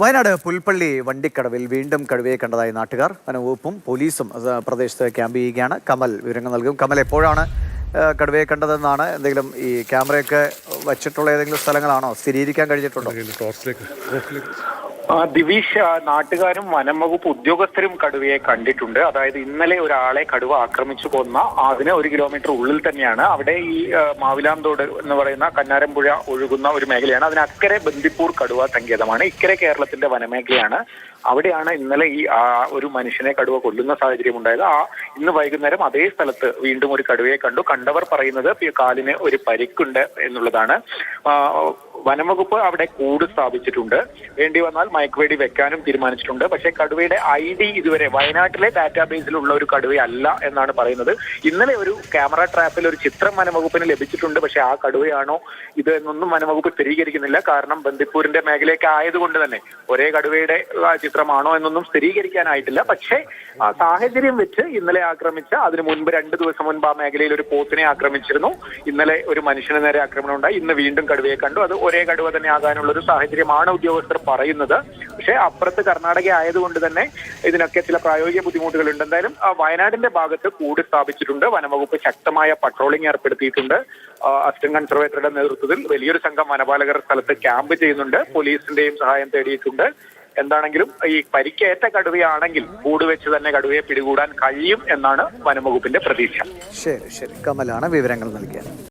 വയനാട് പുൽപ്പള്ളി വണ്ടിക്കടവിൽ വീണ്ടും കടുവയെ കണ്ടതായി നാട്ടുകാർ. വനവകുപ്പും പോലീസും പ്രദേശത്ത് ക്യാമ്പ് ചെയ്യുകയാണ്. കമൽ വിവരങ്ങൾ നൽകും. കമൽ എപ്പോഴാണ് കടുവയെ കണ്ടതെന്നാണ് എന്തെങ്കിലും ഈ ക്യാമറയൊക്കെ വച്ചിട്ടുള്ള ഏതെങ്കിലും സ്ഥലങ്ങളാണോ? സ്ഥിരീകരിക്കാൻ കഴിഞ്ഞിട്ടുണ്ടോ? ദിവിഷ് നാട്ടുകാരും വനം വകുപ്പ് ഉദ്യോഗസ്ഥരും കടുവയെ കണ്ടിട്ടുണ്ട്. അതായത് ഇന്നലെ ഒരാളെ കടുവ ആക്രമിച്ചു കൊന്ന അതിന് ഒരു കിലോമീറ്റർ ഉള്ളിൽ തന്നെയാണ്. അവിടെ ഈ മാവിലാന്തോട് എന്ന് പറയുന്ന കന്നാരമ്പുഴ ഒഴുകുന്ന ഒരു മേഖലയാണ്. അതിനക്കരെ ബന്ദിപ്പൂർ കടുവ സങ്കേതമാണ്. ഇക്കരെ കേരളത്തിന്റെ വനമേഖലയാണ്. അവിടെയാണ് ഇന്നലെ ഈ ഒരു മനുഷ്യനെ കടുവ കൊല്ലുന്ന സാഹചര്യം ഉണ്ടായത്. ആ ഇന്ന് വൈകുന്നേരം അതേ സ്ഥലത്ത് വീണ്ടും ഒരു കടുവയെ കണ്ടു. കണ്ടവർ പറയുന്നത് കാലിന് ഒരു പരിക്കുണ്ട് എന്നുള്ളതാണ്. വനംവകുപ്പ് അവിടെ കൂട് സ്ഥാപിച്ചിട്ടുണ്ട്. വേണ്ടി വന്നാൽ മയക്കുവേടി വെക്കാനും തീരുമാനിച്ചിട്ടുണ്ട്. പക്ഷേ കടുവയുടെ ഐ ഡി ഇതുവരെ വയനാട്ടിലെ ഡാറ്റാബേസിലുള്ള ഒരു കടുവയല്ല എന്നാണ് പറയുന്നത്. ഇന്നലെ ഒരു ക്യാമറ ട്രാപ്പിൽ ഒരു ചിത്രം വനംവകുപ്പിന് ലഭിച്ചിട്ടുണ്ട്. പക്ഷേ ആ കടുവയാണോ ഇത് എന്നൊന്നും വനംവകുപ്പ് സ്ഥിരീകരിക്കുന്നില്ല. കാരണം ബന്ദിപ്പൂരിന്റെ മേഖലയൊക്കെ ആയതുകൊണ്ട് തന്നെ ഒരേ കടുവയുടെ ചിത്രമാണോ എന്നൊന്നും സ്ഥിരീകരിക്കാനായിട്ടില്ല. പക്ഷേ ആ സാഹചര്യം വെച്ച് ഇന്നലെ ആക്രമിച്ച അതിനു മുൻപ് രണ്ട് ദിവസം മുൻപ് ആ മേഖലയിൽ ഒരു പോത്തിനെ ആക്രമിച്ചിരുന്നു. ഇന്നലെ ഒരു മനുഷ്യന് നേരെ ആക്രമണം ഉണ്ടായി. ഇന്ന് വീണ്ടും കടുവയെ കണ്ടു. അത് ഒരേ കടുവ തന്നെ ആകാനുള്ള ഒരു സാഹചര്യമാണ് ഉദ്യോഗസ്ഥർ പറയുന്നത്. പക്ഷേ അപ്പുറത്ത് കർണാടക ആയതുകൊണ്ട് തന്നെ ഇതിനൊക്കെ ചില പ്രായോഗിക ബുദ്ധിമുട്ടുകൾ ഉണ്ട് എന്തായാലും വയനാടിന്റെ ഭാഗത്ത് കൂട് സ്ഥാപിച്ചിട്ടുണ്ട്. വനംവകുപ്പ് ശക്തമായ പട്രോളിംഗ് ഏർപ്പെടുത്തിയിട്ടുണ്ട്. അസ്റ്റൻ കൺസർവേറ്ററുടെ നേതൃത്വത്തിൽ വലിയൊരു സംഘം വനപാലകർ സ്ഥലത്ത് ക്യാമ്പ് ചെയ്യുന്നുണ്ട്. പോലീസിന്റെയും സഹായം തേടിയിട്ടുണ്ട്. എന്താണെങ്കിലും ഈ പരിക്കേറ്റ കടുവയാണെങ്കിൽ കൂട് വെച്ച് തന്നെ കടുവയെ പിടികൂടാൻ കഴിയും എന്നാണ് വനംവകുപ്പിന്റെ പ്രതീക്ഷ. ശരി ശരി. കമലാണ് വിവരങ്ങൾ നൽകിയത്.